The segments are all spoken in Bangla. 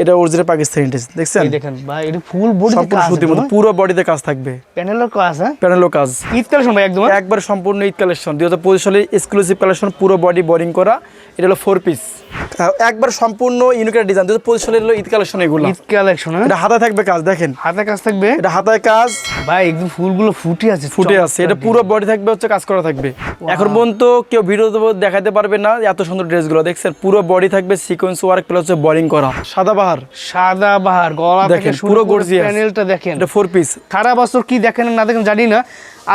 এটা অরিজিনাল পাকিস্তানি ডিজাইন দেখছেন? এই দেখেন ভাই এটা ফুল বডি সম্পূর্ণ সুতির মধ্যে পুরো বডিতে কাজ থাকবে। প্যানেলের কাজ হ্যাঁ? প্যানেলের কাজ। ঈদ কালেকশন ভাই একদম হ্যাঁ? একবার সম্পূর্ণ ঈদ কালেকশন দুই হাজার পঁচিশ সালের এক্সক্লুসিভ কালেকশন পুরো বডি বোরিং করা। এটা হলো 4 পিস একবার সম্পূর্ণ ইউনিকের ডিজাইন হাজার পঁচিশ সালের ঈদ কালেকশন এগুলো। ঈদ কালেকশন হ্যাঁ? এটা হাতে থাকবে কাজ দেখেন। হাতে কাজ থাকবে? এটা হাতায় কাজ। ভাই একদম ফুলগুলো ফুটে আছে ফুটে আছে। এটা পুরো বডি থাকবে হচ্ছে কাজ করা থাকবে। এখন পর্যন্ত কেউ ভিডিও দেখাতে পারবে না এত সুন্দর ড্রেসগুলো। দেখছেন পুরো বডি থাকবে সিকোয়েন্স ওয়ার্ক প্লাস হচ্ছে বোরিং করা। সাদা বাহার। সাদা বাহার গলা থেকে দেখেন, পুরো gorgeous। প্যানেলটা দেখেন। এটা ফোর পিস সারা বছর কি দেখেন না দেখেন জানি না।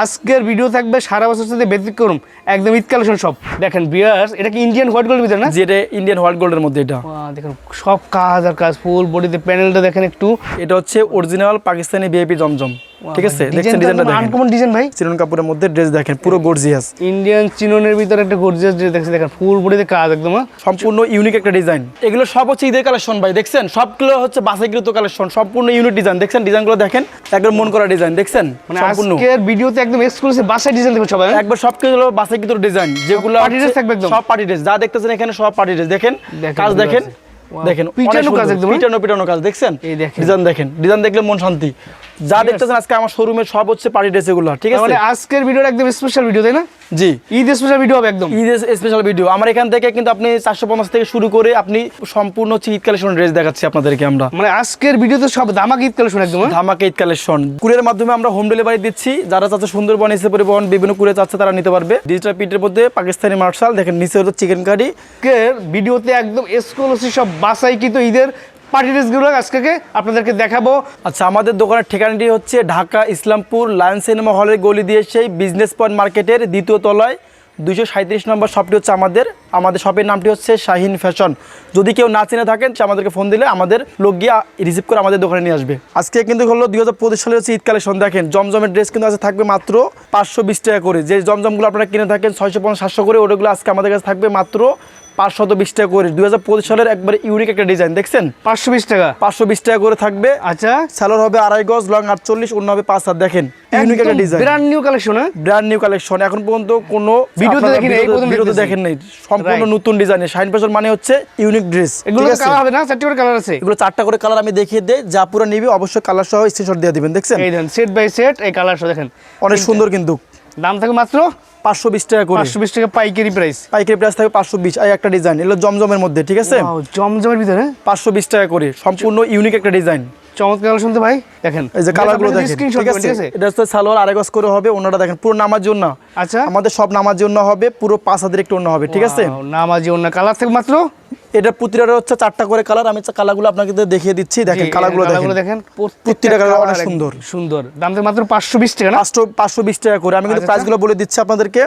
আজকের ভিডিও থাকবে সারা বছর সাথে ব্যতিক্রম। একদম ঈদ কালেকশন সব। দেখেন বিয়ার্স এটা কি ইন্ডিয়ান হোয়াইট গোল্ড ভিতরে না? যেটা ইন্ডিয়ান হোয়াইট গোল্ডের মধ্যে এটা। দেখেন সব কাজ আর কাজ ফুল বডিতে প্যানেলটা দেখেন একটু। এটা হচ্ছে অরিজিনাল পাকিস্তানি ভিআইপি জমজম। ঠিক আছে? দেখছেন ডিজাইনটা দেখেন। আনকমন ডিজাইন ভাই। চিরন কাপুরের মধ্যে ড্রেস দেখেন পুরো গর্জিয়াস ইন্ডিয়ান চিননের ভিতরে একটা গর্জিয়াস ড্রেস দেখছি দেখেন ফুল বডিতে কাজ একদম হ্যাঁ? সম্পূর্ণ ইউনিক একটা ডিজাইন এগুলো সব হচ্ছে ঈদের কালেকশন ভাই দেখছেন? সবগুলো হচ্ছে বাসাইকৃত কালেকশন সম্পূর্ণ ইউনিক ডিজাইন দেখছেন? ডিজাইনগুলো দেখেন? একদম মন করা ডিজাইন দেখছেন? মানে আজকের ভিডিওতে একদম এক্সক্লুসিভ ডিজাইন সবাই হ্যাঁ? একবার বাসাইকৃত ডিজাইন যেগুলো পার্টি ড্রেস থাকবে একদম। সব পার্টি ড্রেস যা দেখতেছেন এখানে সব পার্টি ড্রেস দেখেন কাজ দেখেন দেখেন পিটানো কাজ একদম, হ্যাঁ? পিটানো পিটানো কাজ দেখছেন এই দেখেন। ডিজাইন দেখেন ডিজাইন দেখলে মন শান্তি যা দেখতেছেন আজকে আমার শোরুমে সব হচ্ছে পার্টি ড্রেস এগুলো ঠিক আছে? মানে আজকের ভিডিওটা একদম স্পেশাল ভিডিও তাই না? জি। ঈদ স্পেশাল ভিডিও হবে একদম। ঈদ স্পেশাল ভিডিও আমার এখান থেকে কিন্তু আপনি চারশো পঞ্চাশ থেকে শুরু করে আপনি সম্পূর্ণ হচ্ছে ঈদ কালেকশন ড্রেস দেখাচ্ছি আপনাদেরকে আমরা। মানে আজকের ভিডিওতে সব দামাক ঈদ কালেকশন একদম হ্যাঁ? ধামাকা ঈদ কালেকশন কুরিয়ার মাধ্যমে আমরা হোম ডেলিভারি দিচ্ছি। যারা চাচ্ছে সুন্দরবন এসে পরিবহন বিভিন্ন কুরিয়ার চাচ্ছে তারা নিতে পারবে। ডিজিটাল পিটের মধ্যে পাকিস্তানি মার্শাল দেখেন নিচে হলো চিকেন কারি ভিডিওতে একদম এক্সক্লুসিভ সব বাসাই কিন্তু ঈদের পার্টি ড্রেসগুলো আজকে আপনাদেরকে দেখাবো। আচ্ছা আমাদের দোকানের ঠিকানাটি হচ্ছে ঢাকা ইসলামপুর লায়ন সিনেমা হলের গলি দিয়ে সেই বিজনেস পয়েন্ট মার্কেটের দ্বিতীয় তলায়। দুশো সাঁত্রিশ নম্বর শপটি হচ্ছে আমাদের। আমাদের শপের নামটি হচ্ছে শাহিন ফ্যাশন। যদি কেউ না চিনে থাকেন, সে আমাদেরকে ফোন দিলে আমাদের লোক গিয়ে রিসিভ করে আমাদের দোকানে নিয়ে আসবে। আজকে কিন্তু হলো দুই হাজার পঁচিশ সালের হচ্ছে ঈদ কালেকশন দেখেন, জমজমের ড্রেস কিন্তু আজকে থাকবে মাত্র পাঁচশো বিশ টাকা করে। যে জমজমগুলো আপনারা কিনে থাকেন, ছয়শো পঞ্চাশ, সাতশো করে ওটাগুলো আজকে আমাদের কাছে থাকবে মাত্র পাঁচশত বিশ টাকা করে। দুই হাজার পঁচিশ সালের একবারে ইউনিক একটা ডিজাইন দেখছেন? পাঁচশো বিশ টাকা। পাঁচশো বিশ টাকা করে থাকবে। আচ্ছা। স্যালোর হবে আড়াই গজ লং আটচল্লিশ অন্য হবে পাঁচ হাত। দেখেন ইউনিক একটা ডিজাইন ব্র্যান্ড নিউ কালেকশন হ্যাঁ? ব্র্যান্ড নিউ কালেকশন এখন পর্যন্ত কোনো ভিডিওতে আপনারা দেখি নাই, এই ভিডিওতে- প্রথম ভিডিওতে দেখতেছি। দেখেন নাই। সম্পূর্ণ নতুন ডিজাইনের শাইন ফ্যাশন মানে হচ্ছে ইউনিক ড্রেস এগুলো কালার হবে না? চারটি করে কালার আছে? এগুলো চারটা করে কালার আমি দেখিয়ে দেই। যা পুরো নিবি অবশ্যই কালার সহ স্ক্রিনশট দিয়ে দিবেন দেখছেন? এই সেট বাই সেট এই কালার দেখেন। অনেক সুন্দর কিন্তু। দাম থাকে মাত্র পাঁচশো বিশ টাকা করে। পাঁচশো বিশ টাকা পাইকারি প্রাইস পাইকারি প্রাইস থাকবে পাঁচশো বিশ। আর একটা ডিজাইন এগুলো জমজমের মধ্যে ঠিক আছে? জমজমের ভিতরে? পাঁচশো বিশ টাকা করে সম্পূর্ণ ইউনিক একটা ডিজাইন চমৎকার কালেকশন তো ভাই দেখেন। এই যে কালারগুলো দেখেন ঠিক আছে? এটা হচ্ছে সালোয়ার আড়াই গজ করে হবে ওনারা দেখেন পুরো নামার জন্য। আচ্ছা। আমাদের সব নামার জন্য হবে পুরো পাঁচ হাজার একটু অন্য হবে ঠিক আছে? নামাজি অন্য কালার থাকে মাত্র? এটা প্রতিটার হচ্ছে চারটা করে কালার আমি কালারগুলো আপনাকে দেখিয়ে দিচ্ছি দেখেন কালারগুলো দেখেন। দেখেন প্রত্যেকটা colour colour অনেক সুন্দর। সুন্দর। দাম থাকে মাত্র পাঁচশো বিশ টাকা পাঁচশো পাঁচশো বিশ টাকা করে। আমি কিন্তু আচ্ছা, প্রাইসগুলো বলে দিচ্ছি আপনাদেরকে।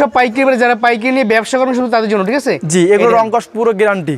সব পাইকারি বারে যারা পাইকারি নিয়ে ব্যবসা করেন শুধু তাদের জন্য ঠিক আছে? জি এগুলো রংকশ পুরো গ্যারান্টি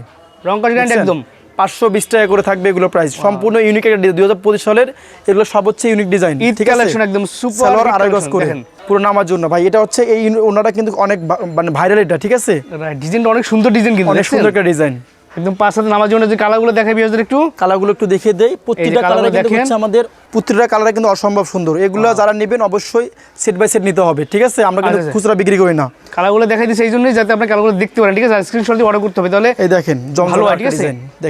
রং একদম। পাঁচশো বিশ টাকা করে থাকবে এগুলো প্রাইস সম্পূর্ণ ইউনিক একটা দুই হাজার পঁচিশ সালের এগুলো সব হচ্ছে ইউনিক ডিজাইন ঠিক আছে? একদম সুপার আড়াই গজ করে। পুরো নামার জন্য। ভাই এটা হচ্ছে এই ওনারা কিন্তু অনেক মানে ভাইরাল এটা ঠিক আছে? ডিজাইনটা অনেক সুন্দর ডিজাইন কিন্তু অনেক সুন্দর একটা ডিজাইন একদম পাঁচ হাতে নামার জন্য যে কালারগুলো দেখাই বিয়ারদের একটু। কালারগুলো একটু দেখিয়ে দেই। প্রতিটা কালারে কিন্তু দেখেন। হচ্ছে আমাদের প্রতিটা কালার কিন্তু অসম্ভব সুন্দর। এগুলো যারা নেবেন অবশ্যই সেট বাই সেট নিতে হবে ঠিক আছে? আমরা কিন্তু আচ্ছা, আচ্ছা। খুচরা বিক্রি করি না। কালারগুলো দেখাই দিচ্ছি এই জন্যই যাতে আপনি কালারগুলো দেখতে পারেন ঠিক আছে? স্ক্রিনশট দিয়ে অর্ডার করতে হবে তাহলে এই দেখেন হয় ঠিক আছে?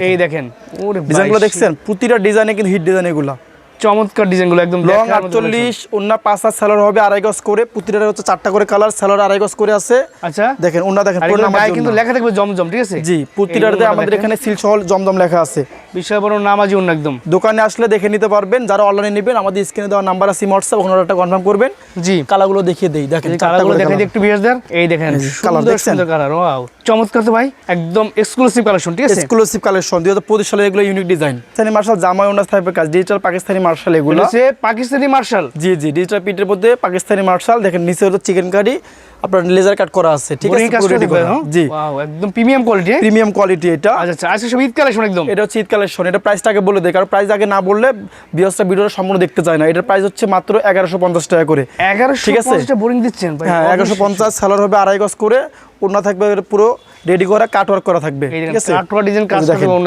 এই দেখেন। ওরে ডিজাইনগুলো দেখছেন? প্রতিটা ডিজাইনে কিন্তু হিট ডিজাইন এগুলো। চমৎকার ডিজাইনগুলো একদম লং আটচল্লিশ অন্য পাঁচ হাত স্যালোর হবে আড়াই গজ করে। প্রতিটা হচ্ছে চারটা করে কালার স্যালোর আড়াই গজ করে আছে। আচ্ছা। দেখেন অন্য দেখেন। কিন্তু লেখা থাকবে জমজম ঠিক আছে? জি প্রতিটাতে আমাদের এখানে সিল সহ জমজম লেখা আছে। বিশাল বড় নামাজি অন্য একদম। দোকানে আসলে দেখে নিতে পারবেন যারা অনলাইনে নেবেন আমাদের স্ক্রিনে দেওয়া নাম্বার আছে হোয়াটসঅ্যাপ ওখানে একটা কনফার্ম করবেন। জি। কালারগুলো দেখিয়ে দেই দেখেন colour। দিই একটু এই দেখেন এই যে সুন্দর দেখছেন? সুন্দর কালার ওয়াও চমৎকার তো ভাই একদম এক্সক্লুসিভ কালেকশন ঠিক আছে? এক্সক্লুসিভ কালেকশন দুই হাজার পঁচিশ সালে এগুলো ইউনিক ডিজাইন পাকিস্তানি মার্শাল জামাই ওনার থাকবে কাজ ডিজিটাল পাকিস্তানি মার্শাল এগুলো। এগুলো হচ্ছে পাকিস্তানি মার্শাল জি জি ডিজিটাল পিটের মধ্যে পাকিস্তানি মার্শাল দেখেন নিচে হলো চিকেন কারি আপনার লেজার কাট করা আছে ঠিক আছে? করা। জি। একদম প্রিমিয়াম কোয়ালিটি প্রিমিয়াম কোয়ালিটি এটা। আচ্ছা আচ্ছা সব ঈদ কালেকশন একদম? এটা হচ্ছে ঈদ কালেকশন এটা প্রাইসটা আগে বলে দেয় কারণ প্রাইস আগে না বললে বিয়সটা ভিডিওটা সম্পূর্ণ দেখতে চায় না। এটার প্রাইস হচ্ছে মাত্র এগারোশো পঞ্চাশ টাকা করে। এগারোশো ঠিক আছে। বোরিং দিচ্ছেন হ্যাঁ এগারোশো পঞ্চাশ সালার হবে আড়াই গজ করে থাকবে পুরো রেডি করা কাট ওয়ার্ক করা থাকবে। ঠিক আছে? কাটওয়া ডিজাইন কাজ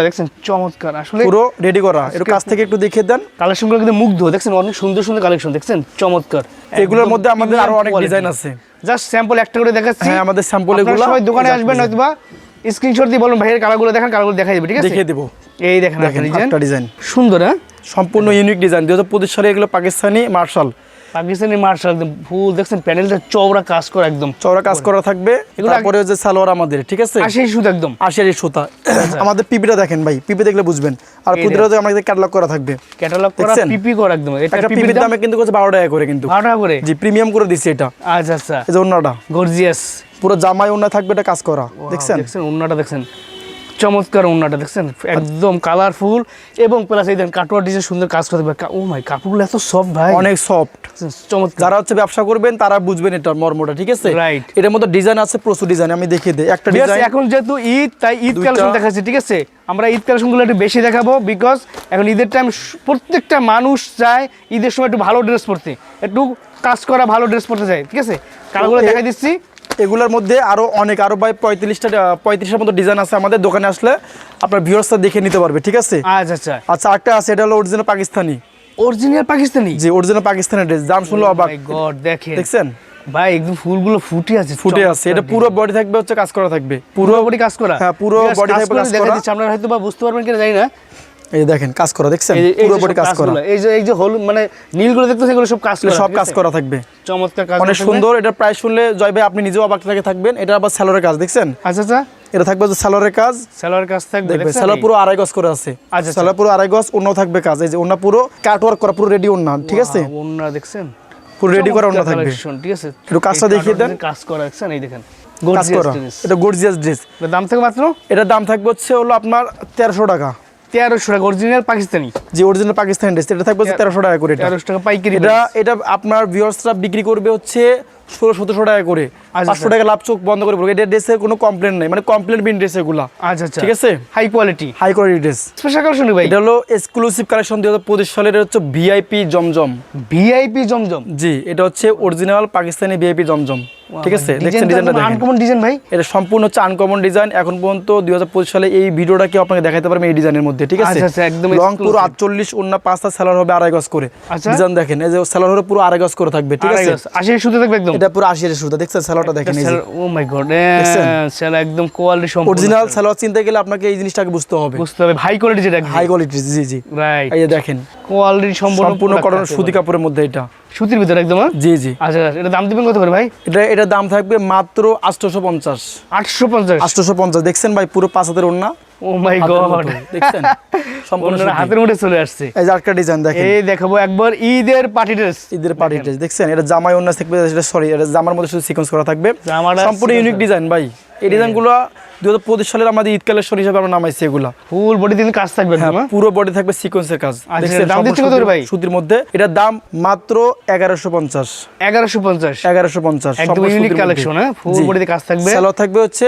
দেখছেন? চমৎকার। আসলে পুরো রেডি করা। একটু কাছ থেকে একটু দেখিয়ে দেন। কালেকশনগুলো কিন্তু মুগ্ধ দেখছেন? অনেক সুন্দর সুন্দর কালেকশন দেখছেন? চমৎকার। এগুলোর মধ্যে আমাদের আরও অনেক ডিজাইন আছে। জাস্ট স্যাম্পল একটা করে দেখাচ্ছি। হ্যাঁ আমাদের স্যাম্পলগুলো এগুলো সবাই দোকানে আসবেন হয়তো বা স্ক্রিনশট দিয়ে বলুন ভাইয়ের কালারগুলো দেখান কালারগুলো দেখাই দেবে ঠিক আছে? দেখিয়ে দেবো। এই দেখেন ডিজাইন সুন্দর হ্যাঁ? সম্পূর্ণ ইউনিক ডিজাইন দু হাজার পঁচিশ সালে এগুলো পাকিস্তানি মার্শাল পাকিস্তানি মার্শাল একদম ফুল দেখছেন প্যানেলটা চওড়া কাজ করা একদম। চওড়া কাজ করা থাকবে। তারপরে হচ্ছে সালোয়ার আমাদের ঠিক আছে? আসে শুধু একদম। আশিয়ারি সুতা। আমাদের পিপিটা দেখেন ভাই পিপি দেখলে বুঝবেন। আর পুদিরাতে আমাদের ক্যাটালগ করা থাকবে। ক্যাটালগ করা পিপি করা একদম। এটা পিপির দামে কিন্তু হচ্ছে বারো টাকা করে কিন্তু। 12 টাকা করে? জি প্রিমিয়াম করে দিচ্ছি এটা। আচ্ছা আচ্ছা। এই যে অন্যটা গর্জিয়াস পুরো জামাই অন্য থাকবে এটা কাজ করা। দেখছেন? দেখছেন ওন্নাটা দেখছেন। চমৎকার ওন্নাটা দেখছেন? একদম কালারফুল এবং প্লাস এই দেখেন কাটোয়া ডিজাইন সুন্দর কাজ করতে পারে। ও মাই কাপড়গুলো এত সফট ভাই। অনেক সফট চমৎকার। যারা হচ্ছে ব্যবসা করবেন তারা বুঝবেন এটা মর্মটা ঠিক আছে? Right. এটার মধ্যে ডিজাইন আছে প্রচুর ডিজাইন আমি দেখিয়ে দিই। একটা ডিজাইন এখন যেহেতু ঈদ তাই ঈদ কালেকশন দেখাচ্ছি ঠিক আছে? আমরা ঈদ কালেকশনগুলো একটু বেশি দেখাবো বিকজ এখন ঈদের টাইম প্রত্যেকটা মানুষ চায় ঈদের সময় একটু ভালো ড্রেস পরতে। একটু কাজ করা ভালো ড্রেস পরতে চায় ঠিক আছে? কালারগুলো দেখাই দিচ্ছি। এগুলোর মধ্যে আরও অনেক আরও ভাই পঁয়ত্রিশটা পঁয়ত্রিশের মতো ডিজাইন আছে আমাদের দোকানে আসলে আপনার ভিউয়ার্সটা দেখে নিতে পারবে ঠিক আছে? আচ্ছা আচ্ছা। আচ্ছা একটা আছে এটা হলো অরিজিনাল পাকিস্তানি। অরিজিনাল পাকিস্তানি? জি অরিজিনাল পাকিস্তানি ড্রেস দাম শুনলো অবাক। দেখেন। দেখছেন? ভাই একদম ফুলগুলো ফুটে আছে ফুটে আছে এটা পুরো বডি থাকবে হচ্ছে কাজ করা থাকবে। পুরো বডি কাজ করা? হ্যাঁ, পুরো বডি থাকবে কাজ করে আপনারা হয়তো বা বুঝতে পারবেন কিনা জানি না। এই দেখেন কাজ করা দেখছেন? এই যে- এই পুরো যে বডি সব কাজ করা। এই যে এই যে হলুদ মানে নীলগুলো দেখতেছেন এগুলো সব কাজ করা সব কাজ করা থাকবে। চমৎকার কাজ অনেক সুন্দর এটা প্রাইস শুনলে জয় ভাই আপনি নিজেও অবাক থেকে থাকবেন। এটা আবার স্যালোরের কাজ দেখছেন? আচ্ছা আচ্ছা। এটা থাকবে স্যালোরের কাজ। কাজ থাকবে দেখবে দেখছেন? স্যালোর পুরো আড়াই গজ করে আছে। আচ্ছা। স্যালোর পুরো আড়াই গজ অন্য থাকবে কাজ। এই যে অন্য পুরো কাট ওয়ার্ক করা পুরো রেডি অন্য ঠিক আছে? ওন্না দেখছেন? পুরো রেডি করা অন্য থাকবে। ঠিক আছে? একটু কাজটা দেখিয়ে দেন। কাজ করা দেখছেন? এই দেখেন। এটা গর্জিয়াস ড্রেস দাম থেকে মাত্র? এটার দাম থাকবে হচ্ছে হলো আপনার তেরোশো টাকা। তেরোশো টাকা অরিজিনাল পাকিস্তানি। যে অরিজিনাল পাকিস্তানি ড্রেস এটা থাকবে তেরোশো টাকা করে তেরোশো টাকা পাইকারি এটা এটা আপনার ভিউয়ার্সরা বিক্রি করবে হচ্ছে ষোলো সতেরোশো টাকা করে। আচ্ছা, পাঁচশো টাকা লাভ চোখ বন্ধ করে এটা ড্রেসের কোনো কমপ্লেন নেই। মানে কমপ্লেন বিন ড্রেস এগুলা। আচ্ছা আচ্ছা। ঠিক আছে? High quality high quality dress special collection ভাই। এটা হলো এক্সক্লুসিভ কালেকশন দুই হাজার পঁচিশ সালের হচ্ছে ভিআইপি জমজম। ভিআইপি জমজম। জি এটা হচ্ছে অরিজিনাল পাকিস্তানি ভিআইপি জমজম। ঠিক আছে দেখছেন ডিজাইনটা দেখেন। আনকমন ডিজাইন ভাই। এটা সম্পূর্ণ হচ্ছে আনকমন ডিজাইন এখন পর্যন্ত দুই হাজার পঁচিশ সালে এই ভিডিওটা কি আপনাকে দেখাতে পারবেন এই ডিজাইনের মধ্যে ঠিক আছে? আচ্ছা, আচ্ছা, একদম লং পুরো exclusive। আটচল্লিশ অন্য পাঁচটা সেলার হবে আড়াই গজ করে। আচ্ছা। ডিজাইন দেখেন এই যে সেলার হবে পুরো আড়াই গজ করে থাকবে ঠিক আছে? আশি শুতে থাকবে একদম। এটা পুরো আশি সুতা দেখছেন সেলারটা দেখেন এই ও মাই গড দেখছেন? সেল একদম কোয়ালিটি সম্পূর্ণ অরিজিনাল সেলার চিনতে গেলে আপনাকে এই জিনিসটাকে বুঝতে হবে। বুঝতে হবে হাই কোয়ালিটি যেটা হাই কোয়ালিটি জি জি। রাইট এই দেখেন কোয়ালিটি সম্পূর্ণ সম্পূর্ণ কটন সুতি কাপড়ের মধ্যে এটা। সুতির ভিতরে একদম হ্যাঁ? জি জি। আচ্ছা আচ্ছা, এটা দাম দিবেন কত করে ভাই? এটা এটার দাম থাকবে মাত্র আটশোশো পঞ্চাশ আটশো পঞ্চাশ আটশোশো পঞ্চাশ দেখছেন ভাই পুরো পাঁচ হাতের ওন্না ও মাই হাতের গড। দেখছেন? সম্পূর্ণ হাতের চলে আসছে। এই যে আরেকটা ডিজাইন দেখেন। এই দেখাবো একবার ঈদের পার্টি ড্রেস ঈদের পার্টি ড্রেস দেখছেন? এটা জামাই থাকবে এটা সরি এটা জামার মধ্যে শুধু সিকোয়েন্স করা থাকবে। সম্পূর্ণ ইউনিক ডিজাইন ভাই। এই ডিজাইনগুলো দু হাজার পঁচিশ সালের আমাদের ঈদ কালেকশন হিসাবে আমরা নামাইছি এগুলো। ফুল বডি দিন কাজ থাকবে হ্যাঁ? পুরো বডি থাকবে সিকোয়েন্সের কাজ। আচ্ছা, ভাই? সুতির মধ্যে। এটার দাম মাত্র এগারোশো পঞ্চাশ। এগারোশো পঞ্চাশ? এগারোশো পঞ্চাশ একদম ইউনিক কালেকশন হ্যাঁ? ফুল বডিতে কাজ থাকবে। স্যালো থাকবে হচ্ছে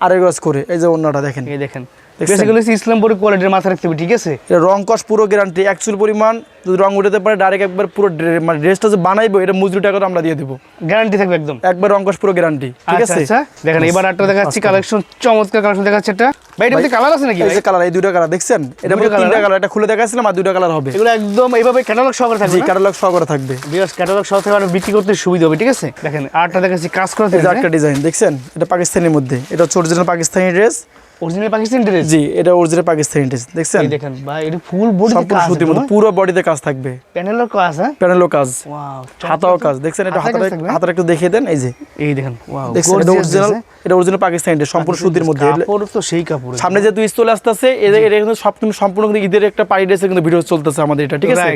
আড়াই গজ করে। এই যে অন্যটা দেখেন। এই দেখেন? বেসিক্যালি ইসলামপুরি কোয়ালিটির মাথা রাখতে হবে ঠিক আছে? এটা রং কস পুরো গ্যারান্টি অ্যাকচুয়াল পরিমাণ যদি রং উঠাতে পারে ডাইরেক্ট একবার পুরো মানে ড্রেসটা যে বানাইবো এটা মজুরি টাকা আমরা দিয়ে দেবো। গ্যারান্টি থাকবে একদম। একবার রং কস পুরো গ্যারান্টি ঠিক আচ্ছা আছে? আচ্ছা। দেখেন এবার একটা দেখাচ্ছি কালেকশন চমৎকার কালেকশন দেখাচ্ছে এটা ভাই এটার কালার আছে নাকি? এই যে কালার এই দুইটা কালার দেখছেন? এটা মধ্যে তিনটা হ্যাঁ? কালার এটা খুলে দেখাচ্ছিলাম আর দুইটা কালার হবে। এগুলো একদম এইভাবে ক্যাটালগ সহকারে জি থাকবে না? ক্যাটালগ সহ থাকবে। বিকজ ক্যাটালগ সহ থেকে বিক্রি করতে সুবিধা হবে ঠিক আছে? দেখেন দেখাচ্ছি কাজ একটা ডিজাইন দেখছেন? এটা পাকিস্তানের মধ্যে। এটা হচ্ছে original Pakistani dress original Pakistani dress জি এটা অরিজিনাল পাকিস্তানি ড্রেস দেখছেন? দেখেন ভাই এটা ফুল বডি সম্পূর্ণ সুতির মধ্যে পুরো বডিতে কাজ থাকবে। প্যানেলের কাজ হ্যাঁ? প্যানেলও কাজ। ওয়াও হাতাও কাজ দেখছেন এটা কাজ হাতাটা হাতাটা একটু দেখিয়ে দেন এই যে। এই দেখেন ওয়াও এটা অরিজিনাল এটা অরিজিনাল পাকিস্তানি ড্রেস সম্পূর্ণ সুতির মধ্যে। কাপড় তো সেই কাপড় সামনে যেহেতু ঈদ চলে আসতেছে এটা কিন্তু সব কিন্তু সম্পূর্ণ কিন্তু ঈদের একটা পার্টি ড্রেসের কিন্তু ভিডিও চলতেছে আমাদের এটা ঠিক আছে.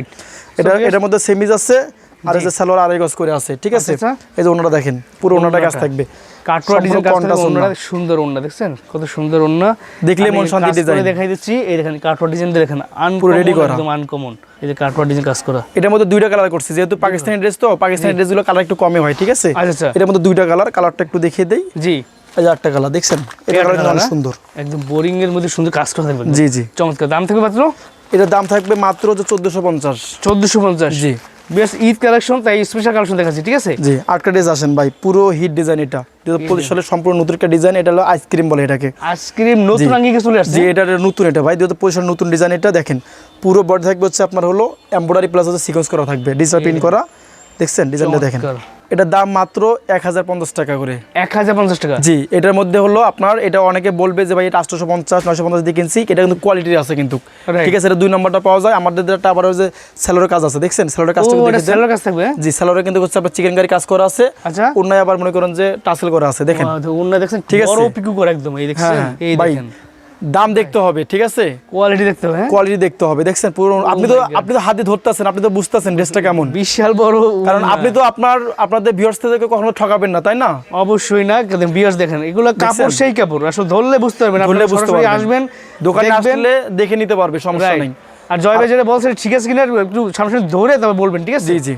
এটা এটার মধ্যে সেমিজ আছে আর এই যে সালোয়ার আড়াই গজ করে আছে ঠিক আছে? আচ্ছা, এই যে ওনাটা দেখেন পুরো ওনাটা কাজ থাকবে। কাটরা ডিজাইন সম্পূর্ণ কাজ contrast অন্যরা ওড়না। সুন্দর ওন্না দেখছেন? কত সুন্দর ওন্না দেখলেই মন শান্তি কাজ দেখাই দিচ্ছি এই দেখেন কাটরা ডিজাইন দেখেন পুরো ready করা। একদম আনকমন এই যে কাটরা ডিজাইন কাজ করা। এটার মধ্যে দুইটা কালার করছি যেহেতু পাকিস্তানি ড্রেস তো পাকিস্তানি ড্রেসগুলো কালার একটু কমে হয় ঠিক আছে? আচ্ছা আচ্ছা। এটার মধ্যে দুইটা কালার কালারটা একটু দেখিয়ে দেই। জি। দেখছেন? এটা অনেক? সুন্দর। একদম বোরিং এর মধ্যে সুন্দর কাজ করা থাকবে। জি জি। চমৎকার। দাম থাকবে মাত্র? এটার দাম থাকবে মাত্র চোদ্দশো পঞ্চাশ। চোদ্দশো পঞ্চাশ। জি। বেশ ঈদ কালেকশন তাই স্পেশাল কালেকশন দেখাচ্ছি ঠিক আছে? জি আটটা ড্রেস আসেন ভাই পুরো হিট ডিজাইন এটা। সম্পূর্ণ নতুন একটা ডিজাইন এটা হলো আইসক্রিম বলে এটাকে। আইসক্রিম নতুন জি। আঙ্গিকে চলে আসছে। যে এটা নতুন এটা ভাই হাজার নতুন ডিজাইন এটা দেখেন। পুরো বডি থাকবে হচ্ছে আপনার হলো এমব্রয়ডারি প্লাস হচ্ছে সিকোয়েন্স করা থাকবে ডিজিটাল প্রিন্ট করা। দেখছেন? ডিজাইনটা দেখেন। এটার দাম মাত্র এক হাজার পঞ্চাশ টাকা করে। এক হাজার পঞ্চাশ টাকা? জি এটার মধ্যে হলো আপনার এটা অনেকে বলবে যে ভাই এটা আটশোশো পঞ্চাশ নয়শো পঞ্চাশ দিয়ে কিনছি এটা কিন্তু কোয়ালিটির আছে কিন্তু। ঠিক আছে এটা দুই নম্বরটা পাওয়া যায়। আমাদের একটা আবার যে স্যালোরের কাজ আছে দেখছেন? স্যালোরের কাজটা ওটা দেখেছেন থাকবে? জি স্যালোরে কিন্তু হচ্ছে আপনার চিকেন কারি কাজ করা আছে। আচ্ছা। অন্যায় আবার মনে করেন যে টাসেল করা আছে দেখেন। অন্য দেখছেন ঠিক আছে। পিকু করে একদম এই দেখছেন? হ্যাঁ এই দেখেন। দাম দেখতে হবে ঠিক আছে? কোয়ালিটি দেখতে হবে হ্যাঁ? কোয়ালিটি দেখতে হবে। দেখছেন পুরো আপনি তো আপনি তো হাতে ধরতেছেন আপনি তো বুঝতেছেন ড্রেসটা কেমন। বিশাল বড় কারণ আপনি তো আপনার আপনাদের ভিউয়ার্স থেকে কখনো ঠকাবেন না তাই না? অবশ্যই না বিয়ার্স দেখেন এগুলো কাপড় সেই কাপড় আসলে ধরলে বুঝতে পারবেন ধরলে বুঝতে পারবেন। আসবেন দোকানে আসলে দেখে নিতে পারবে সমস্যা। নেই। আর জয় ভাই যেটা বলছেন ঠিক আছে কিনা একটু সামনে ধরে তবে বলবেন ঠিক আছে? জি জি।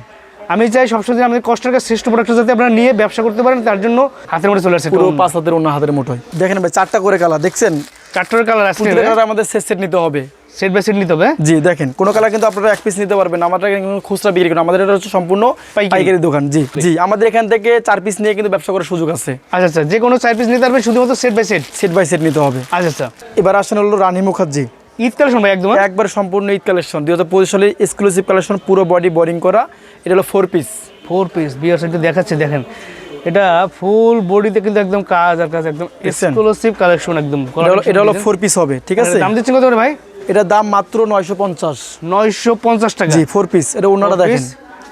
আমি চাই সবসময় আমাদের কষ্টের কাছে শ্রেষ্ঠ প্রোডাক্ট যাতে আপনারা নিয়ে ব্যবসা করতে পারেন তার জন্য হাতের মধ্যে চলে আসছে পুরো পাঁচ হাতের অন্য হাতের মুঠোয়। দেখেন ভাই চারটা করে কালা দেখছেন? চারটার কালার আসছে প্রতিটা কালার আমাদের সেট সেট নিতে হবে। সেট বাই সেট নিতে হবে? জি দেখেন কোনো কালার কিন্তু আপনারা এক পিস নিতে পারবেন আমাদের এখানে খুচরা বিক্রি করেন। আমাদের এটা হচ্ছে সম্পূর্ণ পাইকারি। দোকান। জি জি আমাদের এখান থেকে চার পিস নিয়ে কিন্তু ব্যবসা করার সুযোগ আছে। আচ্ছা আচ্ছা যে কোনো চার পিস নিতে পারবেন শুধুমাত্র set by set set by set নিতে হবে। আচ্ছা আচ্ছা। এবার আসেন হলো রানী মুখার্জি। ঈদ কালেকশন ভাই একদম হ্যাঁ? একবার সম্পূর্ণ ঈদ কালেকশন। দুই হাজার পঁচিশ সালের এক্সক্লুসিভ কালেকশন পুরো বডি বোরিং করা। এটা হলো ফোর পিস ফোর পিস বিয়ার একটু দেখাচ্ছে দেখেন। এটা ফুল বডিতে কিন্তু একদম কাজ আর কাজ একদম এক্সক্লুসিভ কালেকশন একদম এটা হলো- এটা হলো ফোর পিস হবে ঠিক আছে? দাম দিচ্ছেন কত করে ভাই? এটা দাম মাত্র নয়শো পঞ্চাশ। নয়শো পঞ্চাশ টাকা। জি ফোর পিস এটা ওনাটা দেখেন?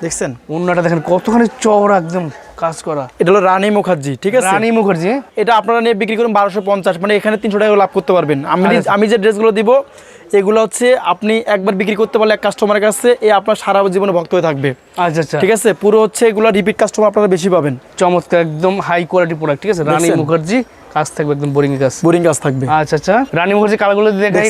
দেখছেন? অন্যটা দেখেন কতখানি চওড়া একদম। কাজ করা। এটা হলো রানী মুখার্জি ঠিক আছে? রানী মুখার্জি। এটা আপনারা নিয়ে বিক্রি করুন বারোশো পঞ্চাশ মানে এখানে তিনশো টাকা লাভ করতে পারবেন। আমি। আমি যে ড্রেসগুলো দিব এগুলো হচ্ছে আপনি একবার বিক্রি করতে পারলে এক কাস্টমারের কাছে এ আপনার সারা জীবনে ভক্ত হয়ে থাকবে। আচ্ছা আচ্ছা। ঠিক আছে? পুরো হচ্ছে এগুলো রিপিট কাস্টমার আপনারা বেশি পাবেন। চমৎকার একদম হাই কোয়ালিটি প্রোডাক্ট ঠিক আছে? রানী মুখার্জি কাজ থাকবে একদম বোরিং কাজ। বোরিং কাজ থাকবে। আচ্ছা আচ্ছা। রানী মুখার্জি কালারগুলো দেখাই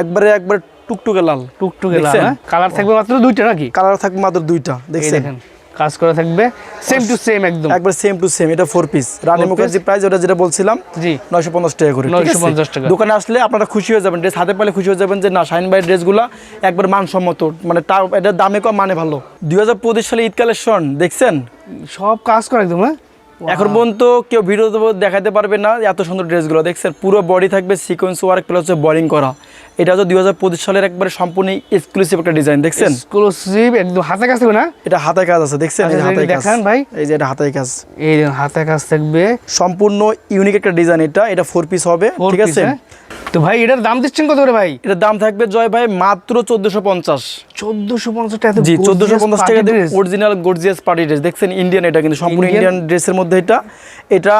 একবারে একবার টুকটুকে লাল। টুকটুকে দেখছেন? কালার থাকবে মাত্র দুইটা নাকি? কালার থাকবে মাত্র দুইটা দেখছেন? দেখেন। কাজ করা থাকবে। সেম টু সেম একদম। একবার সেম টু সেম এটা four piece Rani Mukherjee price ওটা যেটা বলছিলাম জি। নয়শো পঞ্চাশ টাকা করে নয়শো পঞ্চাশ টাকা। দোকানে আসলে আপনারা খুশি হয়ে যাবেন ড্রেস হাতে পেলে খুশি হয়ে যাবেন যে না শাইন ভাই ড্রেসগুলো একবার মানসম্মত মানে তার এটার দামে কম মানে ভালো। দুই হাজার পঁচিশ সালে ঈদ কালেকশন দেখছেন? সব কাজ করা একদম হ্যাঁ? এখন পর্যন্ত কেউ ভিডিও দেখাতে পারবে না এত সুন্দর ড্রেসগুলো। দেখছেন পুরো বডি থাকবে সিকোয়েন্স ওয়ার্ক প্লাস হচ্ছে বোরিং করা। এটা হচ্ছে দুই হাজার পঁচিশ সালের একবারে সম্পূর্ণ এক্সক্লুসিভ একটা ডিজাইন দেখছেন? এক্সক্লুসিভ একদম হাতে কাজ না? এটা হাতে কাজ আছে দেখছেন? দেখান ভাই। এই যে এটা হাতে কাজ। এই হাতে কাজ থাকবে। সম্পূর্ণ ইউনিক একটা ডিজাইন এটা। এটা ফোর পিস হবে ঠিক আছে? হ্যাঁ? তো ভাই এটার দাম দিচ্ছেন কত করে ভাই? এটার দাম থাকবে জয় ভাই মাত্র চোদ্দশো পঞ্চাশ। চোদ্দশো পঞ্চাশ টাকা জি চোদ্দশো পঞ্চাশ টাকা অরিজিনাল গর্জিয়াস পার্টি ড্রেস দেখছেন ইন্ডিয়ান এটা কিন্তু সম্পূর্ণ ইন্ডিয়ান ড্রেসের মধ্যে এটা। এটা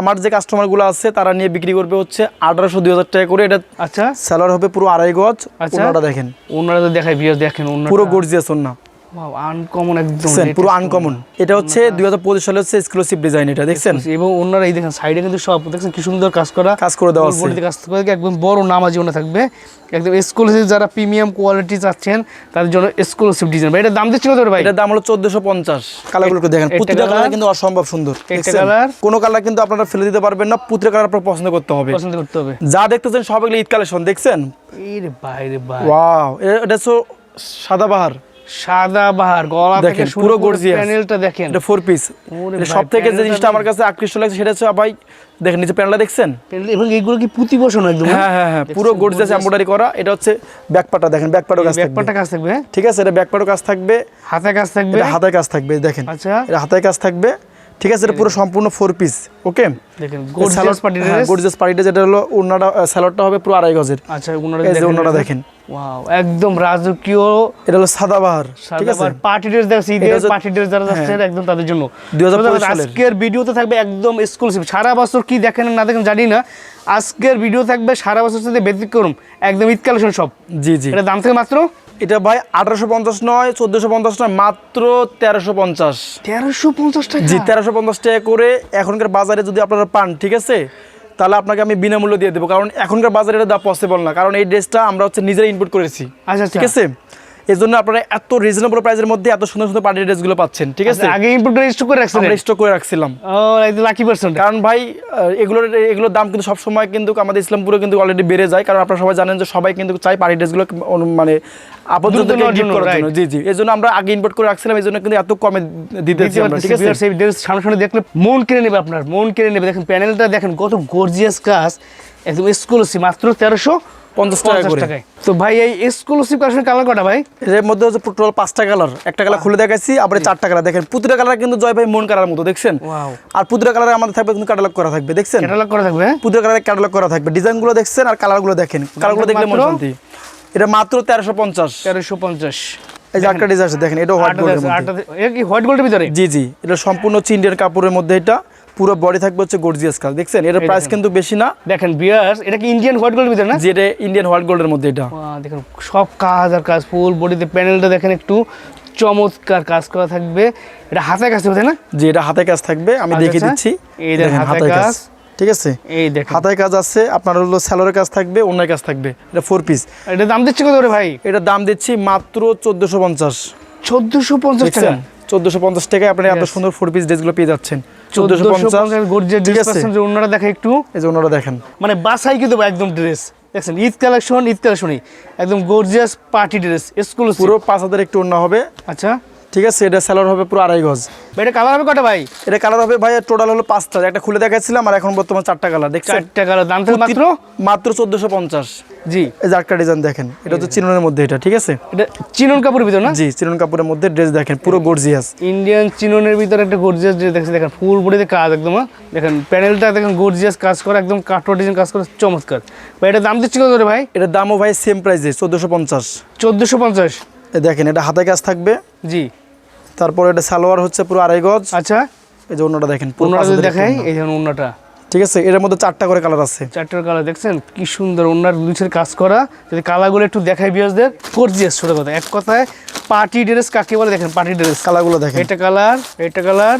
আমার যে কাস্টমারগুলো আছে তারা নিয়ে বিক্রি করবে হচ্ছে আঠারোশো দুই হাজার টাকা করে। এটা আচ্ছা। স্যালার হবে পুরো আড়াই গজ। আচ্ছা। দেখেন। ওনারা তো দেখায় বিয়ার দেখেন পুরো গর্জিয়াস ওনা আনকমন একদম পুরো আনকমন এটা হচ্ছে দুই হাজার পঁচিশ সালে হচ্ছে এক্সক্লুসিভ ডিজাইন এটা দেখছেন? এবং ওনারা এই দেখেন সাইডে কিন্তু সব দেখছেন কি সুন্দর কাজ করা। কাজ করে দেওয়া আছে। বডিতে কাজ করে একদম বড় নামাজি ওনা থাকবে। একদম এক্সক্লুসিভ যারা প্রিমিয়াম কোয়ালিটি চাচ্ছেন তাদের জন্য এক্সক্লুসিভ ডিজাইন ভাই এটার দাম দিচ্ছি কত ভাই? এটার দাম হলো চোদ্দশো পঞ্চাশ। কালারগুলো দেখেন একটা প্রতিটা কালার কিন্তু অসম্ভব সুন্দর। কোনো কালার কিন্তু আপনারা ফেলে দিতে পারবেন না প্রতিটা কালার আপনার পছন্দ করতে হবে। পছন্দ করতে হবে। যা দেখতেছেন সব এগুলো ঈদ কালেকশন দেখছেন? এই রে ভাই রে ভাই। ওয়াও এটা হচ্ছে সাদাবাহার সাদা বাহার গলা দেখেন, পুরো প্যানেলটা দেখেন। এটা ফোর পিস সব থেকে যে জিনিসটা আমার কাছে আকৃষ্ট লাগছে সেটা হচ্ছে ভাই দেখেন নিচে প্যানেলটা দেখছেন? এবং এইগুলো কি পুঁতি বসানো একদম হ্যাঁ? হ্যাঁ হ্যাঁ পুরো গর্জিয়াস এমব্রয়ডারি করা। এটা হচ্ছে ব্যাকপাটা দেখেন ব্যাকপাটও কাজ থাকবে। ব্যাকপারটা কাজ থাকবে হ্যাঁ? ঠিক আছে এটা ব্যাকপাটও কাজ থাকবে। হাতে কাজ থাকবে। কাজ থাকবে দেখেন। আচ্ছা। এটা হাতায় কাজ থাকবে। ঠিক আছে এটা পুরো সম্পূর্ণ ফোর পিস ওকে দেখেন গর্জিয়াস পার্টি ড্রেস গর্জিয়াস যেটা হলো ওনাটা স্যালাডটা হবে পুরো আড়াই গজের। আচ্ছা এই যে দেখেন ওনাটা দেখেন। ওয়াও একদম রাজকীয় এটা হলো সাদাবাহার ঠিক আছে? পার্টি ড্রেস দেখছি এটা ঈদের পার্টি ড্রেস যারা যাচ্ছে একদম তাদের জন্য। 2025 সালের। আজকের ভিডিওতে থাকবে একদম এক্সক্লুসিভ সারা বছর কি দেখেন না দেখেন জানি না। আজকের ভিডিও থাকবে সারা বছর সাথে ব্যতিক্রম একদম ঈদ কালেকশন সব। জি জি। এটা দাম থেকে মাত্র এটা ভাই আঠারোশো পঞ্চাশ নয় চোদ্দোশো পঞ্চাশ নয় মাত্র তেরোশো পঞ্চাশ। তেরোশো পঞ্চাশ টাকা? জি তেরোশো পঞ্চাশ টাকা করে এখনকার বাজারে যদি আপনারা পান ঠিক আছে? তাহলে আপনাকে আমি বিনামূল্যে দিয়ে দেবো কারণ এখনকার বাজারে এটা দেওয়া পসিবল না কারণ এই ড্রেসটা আমরা হচ্ছে নিজেরা ইনপুট করেছি আচ্ছা। ঠিক আছে? এই জন্য আপনারা এত রিজনেবল প্রাইসের মধ্যে এত সুন্দর সুন্দর পার্টি ড্রেসগুলো পাচ্ছেন ঠিক আছে? আচ্ছা, আগে ইনপুট স্টক করে রাখছেন আমরা স্টক করে রাখছিলাম। ও লাকি পার্সেন্ট কারণ ভাই এগুলোর এগুলোর দাম কিন্তু সবসময় কিন্তু আমাদের ইসলামপুরে কিন্তু অলরেডি বেড়ে যায়। কারণ আপনারা সবাই জানেন যে সবাই কিন্তু চাই পার্টি ড্রেসগুলো মানে জন্য, করার জন্য। জি জি। এই জন্য আমরা আগে ইনপুট করে রাখছিলাম এই জন্য কিন্তু এত কমে দিতেছি আমরা ঠিক আছে? সেই ড্রেস সামনে সামনে দেখলে মন কেড়ে নেবে আপনার মন কেড়ে নেবে। দেখেন প্যানেলটা দেখেন কত গর্জিয়াস কাজ একদম এক্সক্লুসিভ মাত্র তেরোশো পঞ্চাশ টাকা করে। তো ভাই এই এক্সক্লুসিভ কালেকশন কালার কটা ভাই? এর মধ্যে হচ্ছে টোটাল পাঁচটা কালার একটা কালার খুলে দেখাচ্ছি আবার চারটা কালার দেখেন প্রতিটা কালার কিন্তু জয় ভাই মন কালার মতো দেখছেন? আর প্রতিটা কালারে আমাদের থাকবে কিন্তু ক্যাটালগ করা থাকবে দেখছেন? ক্যাটালগ করা থাকবে? প্রতিটা কালারে ক্যাটালগ করা থাকবে। ডিজাইনগুলো দেখছেন আর কালারগুলো দেখেন। কালারগুলো দেখলে মন শান্তি। এটা মাত্র তেরোশো পঞ্চাশ। তেরোশো পঞ্চাশ। এই যে একটা ডিজাইন আছে দেখেন এটা হোয়াইট গোল্ডের মধ্যে। হোয়াইট গোল্ডের ভিতরে? জি জি এটা সম্পূর্ণ হচ্ছে ইন্ডিয়ান কাপড়ের মধ্যে এটা। পুরো বডি থাকবে হচ্ছে গর্জিয়াস কাজ দেখছেন? এটার প্রাইস কিন্তু বেশি না। দেখেন বিয়ার্স এটা কি ইন্ডিয়ান হোয়াইট গোল্ডের ভিতরে না? যে এটা ইন্ডিয়ান হোয়াইট গোল্ডের মধ্যে এটা। দেখুন সব কাজ আর কাজ ফুল বডিতে প্যানেলটা দেখেন একটু চমৎকার কাজ করা থাকবে। এটা হাতে কাজ হবে না? যে এটা হাতে কাজ থাকবে আমি আচ্ছা, দেখিয়ে আচ্ছা। দিচ্ছি। এই দেখেন হাতে হাতে কাজ। ঠিক আছে? এই দেখেন। হাতায় কাজ আছে আপনার হলো স্যালোরের কাজ থাকবে অন্যের কাজ থাকবে। এটা ফোর পিস এটা দাম দিচ্ছি কত করে ভাই? এটা দাম দিচ্ছি মাত্র চোদ্দোশো পঞ্চাশ। চোদ্দশো পঞ্চাশ টাকা? চোদ্দোশো পঞ্চাশ টাকায় আপনি এত সুন্দর ফোর পিস ড্রেসগুলো পেয়ে যাচ্ছেন। দেখে একটু? এই যে ওনারা দেখেন। মানে বাসাই কিন্তু একদম ড্রেস দেখছেন? ঈদ কালেকশন ঈদ কালেকশনই। একদম গর্জিয়াস পার্টি ড্রেস স্কুল পুরো পাঁচ হাজার একটু অন্য হবে। আচ্ছা। ঠিক আছে এটা স্যালোর হবে পুরো আড়াই গজ। এটা কালার হবে কটা ভাই? এটা কালার হবে ভাই টোটাল হলো পাঁচটা। একটা খুলে দেখাচ্ছিলাম আর এখন বর্তমান চারটা কালার দেখছি চারটা কালার দাম মাত্র? মাত্র চোদ্দোশো পঞ্চাশ। জি। এই যে ডিজাইন দেখেন এটা হচ্ছে চিননের মধ্যে এটা ঠিক আছে? এটা চিনন কাপড়ের ভিতর না? জি চিনন কাপড়ের মধ্যে ড্রেস দেখেন পুরো গর্জিয়াস ইন্ডিয়ান চিননের ভিতরে একটা গর্জিয়াস ড্রেস দেখছি দেখেন ফুল বডিতে কাজ একদম হ্যাঁ? দেখেন প্যানেলটা দেখেন গর্জিয়াস কাজ করে একদম কাঠোয়া ডিজাইন কাজ করে চমৎকার। ভাই এটা দাম দিচ্ছি কত করে ভাই? এটার দামও ভাই সেম প্রাইসে চোদ্দোশো পঞ্চাশ। চোদ্দোশো পঞ্চাশ। দেখেন এটা হাতে কাজ থাকবে। জি। তারপর এটা সালোয়ার হচ্ছে পুরো আড়াই গজ। আচ্ছা। এই যে অন্যটা দেখেন পুরো অন্যটা পাঁচ যদি দেখাই এই যেমন অন্যটা ঠিক আছে এর মধ্যে চারটা করে কালার আছে। চারটার কালার দেখছেন? কি সুন্দর ওনার দুইছের কাজ করা। যদি কালারগুলো একটু দেখাই বিয়াসদের জিএস ছোট কথা। এক কথায় পার্টি ড্রেস কাকে বলে? দেখেন পার্টি ড্রেস কালারগুলো দেখেন। এটা কালার এটা কালার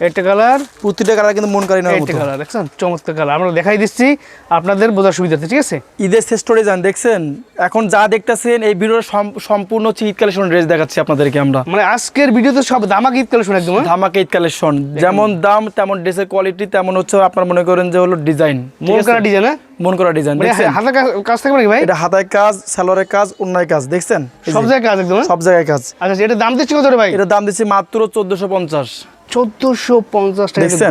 এটা কালার প্রতিটা কালার কিন্তু মন কারি নেওয়ার এটা কালার দেখছেন? চমৎকার কালার আমরা দেখাই দিচ্ছি আপনাদের বোঝার সুবিধাতে ঠিক আছে? ঈদের শেষ স্টোরে যান দেখছেন? এখন যা দেখতেছেন এই ভিডিওর সম্পূর্ণ হচ্ছে ঈদ কালেকশন ড্রেস দেখাচ্ছি আপনাদেরকে আমরা। মানে আজকের ভিডিওতে সব ঈদ কালেকশন একদম হ্যাঁ? ধামাকা ঈদ কালেকশন। যেমন দাম তেমন ড্রেসের কোয়ালিটি তেমন হচ্ছে আপনার মনে করেন যে হলো ডিজাইন মন করা ডিজাইন হ্যাঁ? মন করা ডিজাইন মানে কাজ- থাকবে নাকি ভাই? এটা হাতায় কাজ সালোয়ারের কাজ অন্যায় কাজ দেখছেন? সব জায়গায় কাজ একদম হ্যাঁ? সব জায়গায় কাজ। আচ্ছা এটা দাম দিচ্ছি কত ভাই? এটার দাম দিচ্ছি মাত্র চোদ্দশো পঞ্চাশ। চোদ্দশো পঞ্চাশ টাকা দেখছেন?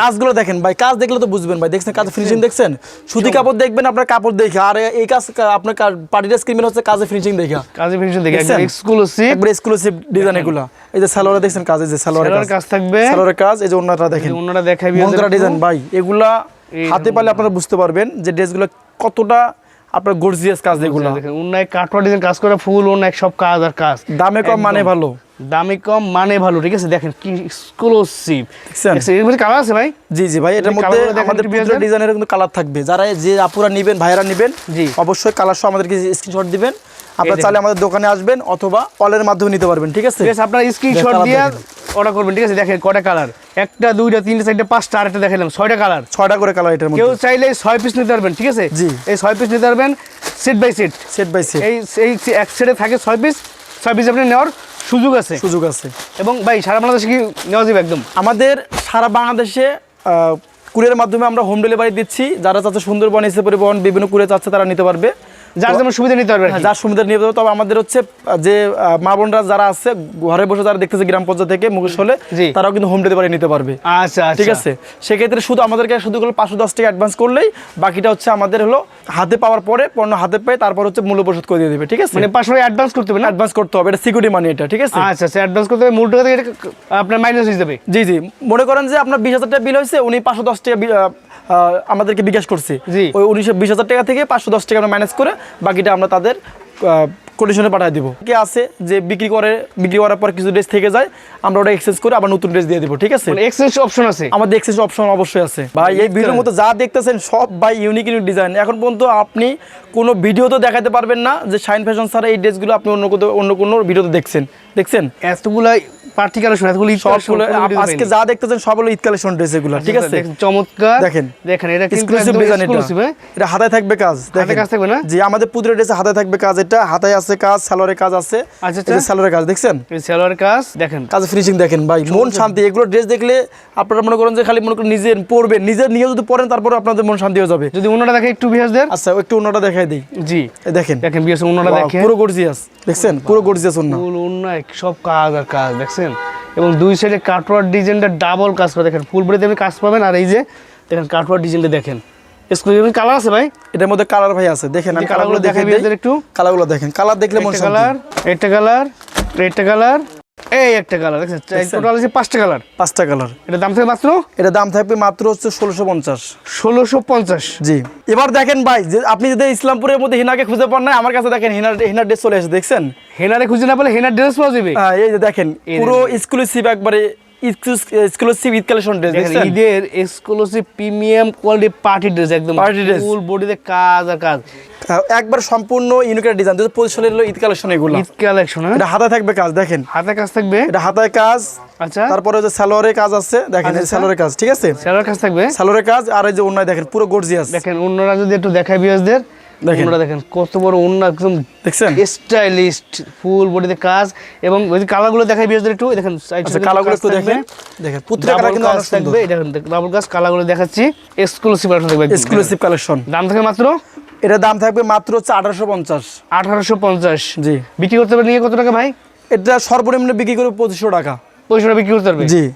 কাজগুলো দেখেন ভাই কাজ দেখলে তো বুঝবেন ভাই। দেখছেন কাজ ফিনিশিং দেখছেন? সুতি কাপড় দেখবেন আপনার কাপড় দেখে। আর এই কাজ আপনার পার্টি ড্রেস কিনবেন হচ্ছে কাজে ফিনিশিং দেখে। কাজে ফিনিশন দেখে একদম এক্সক্লুসিভ একবার এক্সক্লুসিভ ডিজাইন এগুলো। এই যে সালোয়ারে দেখছেন কাজ এই যে সালোয়ারের কাজ। কাজ থাকবে। সালোয়ারের কাজ এই যে দেখেন। দেখাই ডিজাইন ভাই এগুলা হাতে পারলে আপনারা বুঝতে পারবেন যে ড্রেসগুলো কতটা আপনার গর্জিয়াস কাজ এগুলো। দেখেন ডিজাইন কাজ করে ফুল অন্যায় সব কাজ আর কাজ। দামে কম মানে ভালো। দামে কম মানে ভালো ঠিক আছে? দেখেন কি এক্সক্লুসিভ এর মধ্যে কালার আছে ভাই? জি জি ভাই এটার মধ্যে আমাদের ডিজাইনের কিন্তু কালার থাকবে। যারা যে আপুরা নেবেন ভাইরা নেবেন জি। অবশ্যই কালার সহ আমাদেরকে স্ক্রিনশট দিবেন। আপনারা চাইলে আমাদের দোকানে আসবেন অথবা অলের মাধ্যমে নিতে পারবেন ঠিক আছে? আপনার স্ক্রিনশট দিয়ে অর্ডার করবেন ঠিক আছে? দেখেন কটা কালার একটা দুইটা তিনটা চারটা পাঁচটা আরেকটা দেখালাম ছয়টা কালার ছয়টা করে কালার এটার কেউ চাইলে ছয় পিস নিতে পারবেন ঠিক আছে? জি। এই ছয় পিস নিতে পারবেন set by set set by set এই এই এক সেটে থাকে ছয় পিস ছয় পিস আপনি নেওয়ার সুযোগ আছে? সুযোগ আছে। এবং ভাই সারা বাংলাদেশে কি নেওয়া যাবে একদম? আমাদের সারা বাংলাদেশে কুরের মাধ্যমে আমরা হোম ডেলিভারি দিচ্ছি। যারা চাচ্ছে সুন্দরবন এসে পরিবহন বিভিন্ন কুরিয়ার চাচ্ছে তারা নিতে পারবে। যার যেমন সুবিধা নিতে পারবেন হ্যাঁ, যার সুবিধা যাবে তবে আমাদের হচ্ছে যে মা বোনরা যারা আছে ঘরে বসে যারা দেখতেছে গ্রাম পর্যায়ে থেকে মুখোশ হলে তারাও কিন্তু হোম ডেলিভারি নিতে পারবে। আচ্ছা আচ্ছা। ঠিক আছে? সেক্ষেত্রে শুধু আমাদেরকে শুধু হলো পাঁচশো দশ টাকা অ্যাডভান্স করলেই বাকিটা হচ্ছে আমাদের হলো হাতে পাওয়ার পরে পণ্য হাতে পেয়ে তারপর হচ্ছে মূল্য পরিশোধ করে দিয়ে দেবে ঠিক আছে? মানে পাঁচশো অ্যাডভান্স করতে হবে না? অ্যাডভান্স করতে হবে এটা সিকিউরিটি মানি এটা ঠিক আছে? আচ্ছা আচ্ছা অ্যাডভান্স করতে হবে মূল টাকা থেকে আপনার মাইনাস হয়ে যাবে। জি জি। মনে করেন যে আপনার বিশ হাজার টাকা বিল হয়েছে উনি পাঁচশো দশ টাকা আমাদেরকে বিকাশ করছে। ওই উনিশশো বিশ হাজার টাকা থেকে পাঁচশো দশ টাকা আমরা ম্যানেজ করে বাকিটা আমরা তাদের কন্ডিশনে পাঠিয়ে দিব। কে আছে যে বিক্রি করে বিক্রি করার পর কিছু ড্রেস থেকে যায় আমরা ওটা এক্সচেঞ্জ করে আবার নতুন ড্রেস দিয়ে দিব ঠিক আছে? এক্সচেঞ্জ অপশন আছে। আমাদের এক্সচেঞ্জ অপশন অবশ্যই আছে। ভাই এই ভিডিওর মতো যা দেখতেছেন সব ভাই ইউনিক ইউনিক ডিজাইন এখন পর্যন্ত আপনি কোনো ভিডিও তো দেখাতে পারবেন না যে শাইন ফ্যাশন ছাড়া এই ড্রেসগুলো আপনি অন্য কোথাও অন্য কোনো ভিডিওতে দেখছেন। দেখছেন? এতগুলা পার্টি কালেকশন এতগুলো সবগুলো আজকে যা দেখতেছেন সব হলো ঈদ কালেকশন ড্রেস এগুলো ঠিক আছে? চমৎকার। দেখেন। দেখেন এটা এক্সক্লুসিভ ডিজাইন এটা। হ্যাঁ? এটা হাতায় থাকবে কাজ দেখেন। কাজ থাকবে না? জি আমাদের পুত্রের ড্রেসে হাতায় থাকবে কাজ এটা হাতায় আছে কাজ সালোয়ারের কাজ আছে। আচ্ছা, এই যে আচ্ছা। কাজ দেখছেন? এই সালোয়ার কাজ দেখেন। কাজে ফিনিশিং দেখেন ভাই মন শান্তি এগুলো ড্রেস দেখলে আপনারা মনে করেন যে খালি মনে করেন নিজের পরবেন নিজের নিয়ে যদি পরেন তারপরে আপনাদের মন শান্তি হয়ে যাবে। যদি অন্যটা দেখে একটু বিহাসদের? আচ্ছা একটু অন্যটা দেখাই দিই। জি। দেখেন। দেখেন অন্যটা দেখেন পুরো গর্জিয়াস দেখছেন? পুরো গর্জিয়াস অন্য এক সব কাজ আর কাজ দেখছেন? এবং দুই সাইডে কাটওয়ার ডিজাইনটা ডাবল কাজ করে দেখেন। ফুল বডিতে আপনি কাজ পাবেন আর এই যে দেখেন কাটওয়ার ডিজাইনটা দেখেন। এক্সক্লুসিভ কালার আছে ভাই? এটার মধ্যে কালার ভাই আছে। দেখেন আমি কালারগুলো কালারগুলো দেখাই দেখে বিয়ারদের একটু। কালারগুলো দেখেন। কালার দেখলে মন কালার এটা কালার একটা কালার এই একটা কালার দেখছেন? টোটাল আছে পাঁচটা কালার পাঁচটা কালার এটা দাম থেকে মাত্র? এটা দাম থাকবে মাত্র হচ্ছে ষোলোশো পঞ্চাশ। ষোলোশো পঞ্চাশ। জি। এবার দেখেন ভাই যে আপনি যদি ইসলামপুরের মধ্যে হিনাকে খুঁজে পান না আমার কাছে দেখেন হিনার হিনার ড্রেস চলে এসে দেখছেন? হেনারে খুঁজে না পেলে হেনার ড্রেস পাওয়া যাবে। হ্যাঁ, এই যে দেখেন পুরো এক্সক্লুসিভ একবারে এক্সক্লুসিভ ঈদ কালেকশন ড্রেস দেখছেন? ঈদের exclusive premium quality party dress একদম Party dress। ফুল বডিতে কাজ আর কাজ। একবার সম্পূর্ণ ইউনিকের ডিজাইন দুটো পঁচিশ সালের ঈদ কালেকশন এগুলো। ঈদ কালেকশন হ্যাঁ? এটা হাতে থাকবে কাজ দেখেন। হাতে কাজ থাকবে? এটা হাতায় কাজ। আচ্ছা। তারপরে যে সালোয়ারের কাজ আছে দেখেন এই আচ্ছা। সালোয়ারের কাজ ঠিক আছে? সেলার কাজ থাকবে? সালোয়ারের কাজ আর এই যে অন্যায় দেখেন পুরো গর্জিয়াস দেখেন অন্যরা যদি একটু দেখায় বিয়াসদের দেখেন। দেখেন কত বড় অন্য একদম দেখছেন? স্টাইলিস্ট ফুল বডিতে কাজ এবং ওই যে কালারগুলো দেখাই বিয়াসদের একটু দেখেন side আচ্ছা কালারগুলো একটু দেখেন। দেখেন প্রত্যেকটা কালার কিন্তু অনেক সুন্দর। থাকবে এটা ডাবল কাজ কালারগুলো দেখাচ্ছি এক্সক্লুসিভ কালেকশন থাকবে এক্সক্লুসিভ কালেকশন দাম থাকে মাত্র এটা দাম থাকবে মাত্র হচ্ছে আঠারোশো পঞ্চাশ। আঠারোশো পঞ্চাশ। জি। বিক্রি করতে পারবে নিয়ে কত টাকা ভাই? এটা সর্বনিম্ন বিক্রি করে পঁচিশশো টাকা। পয়সাটা বিক্রি করতে পারবে? জি।